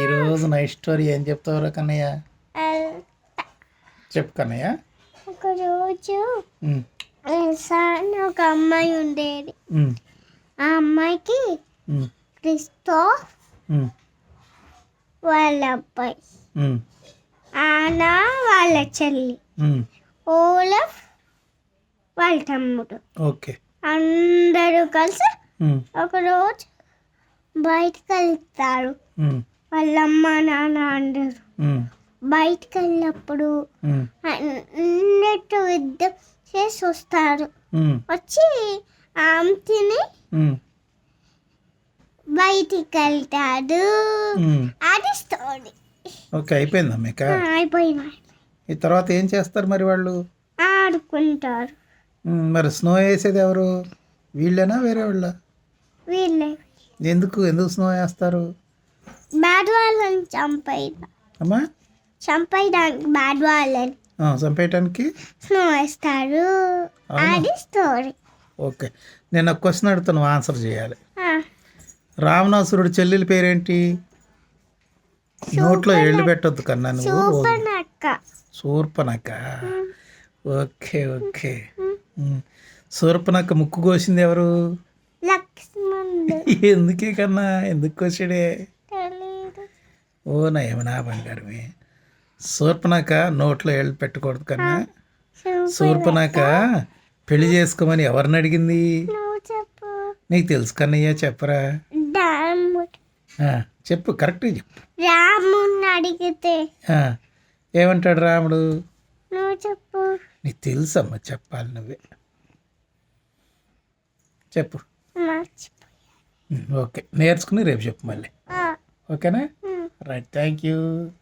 ఈరోజు night story ఏం చెప్తావురా కన్నయ్య? చెప్పు కన్నయ్య. ఒకరోజు ఒక అమ్మాయి ఉండేది. ఆ అమ్మాయికి ఉమ్, వాళ్ళ అబ్బాయి. ఆనా వాళ్ళ చెల్లి. ఓలఫ్ వాళ్ళ తమ్ముడు. ఓకే. అందరూ కలిసి ఒకరోజు బయటకు వెళ్తారు. ఉమ్, వాళ్ళ అమ్మ నాన్న ఉమ్, బయటకు వెళ్ళినప్పుడు అన్నట్టు యుద్ధం చేసి వస్తారు. వచ్చి ఆమె తిని ఉమ్, బయటికి వెళ్తాడు. అది స్టోరీ ఓకే అయిపోయిందా మీక? అయిపోయింది. ఈ తర్వాత ఏం చేస్తారు మరి వాళ్ళు? ఆడుకుంటారు. మరి స్నో వేసేది ఎవరు? వీళ్ళేనా వేరే వాళ్ళ? వీళ్ళే. ఎందుకు? ఎందుకు స్నో వేస్తారు? బ్యాడ్ వాళ్ళని చంపేయడం అమ్మా? చంపేయడానికి బ్యాడ్ వాళ్ళని చంపేయటానికి? స్నో వేస్తారు? అది స్టోరీ ఓకే. నేను ఒక క్వశ్చన్ అడుగుతాను ఆన్సర్ చేయాలి. రావణాసురుడు చెల్లెలి పేరేంటి? నోట్లో ఎళ్ళు పెట్టొద్దు కన్నా నువ్వు సూపర్ నక్క. Shurpanakha okay okay. ఉమ్. శూర్పనక్క ముక్కు కోసింది ఎవరు? ఎందుకే కన్నా? ఎందుకు కోసాడే? ఓ నయమనా బంగారమే. శూర్పనక నోట్లో ఎళ్ళు పెట్టకూడదు కన్నా. సూపర్ శూర్పనక పెళ్ళి చేసుకోమని ఎవరిని అడిగింది? నీకు తెలుసు కన్నయ్య చెప్పరా? చెప్పు కరెక్ట్గా చెప్పు. రాముడిని అడిగితే. ఏమంటాడు రాముడు? నువ్వు చెప్పు. నీకు తెలుసమ్మా చెప్పాలి నువ్వే. చెప్పు. ఓకే నేర్చుకుని రేపు చెప్పు మళ్ళీ. ఓకేనా? Right. Thank you.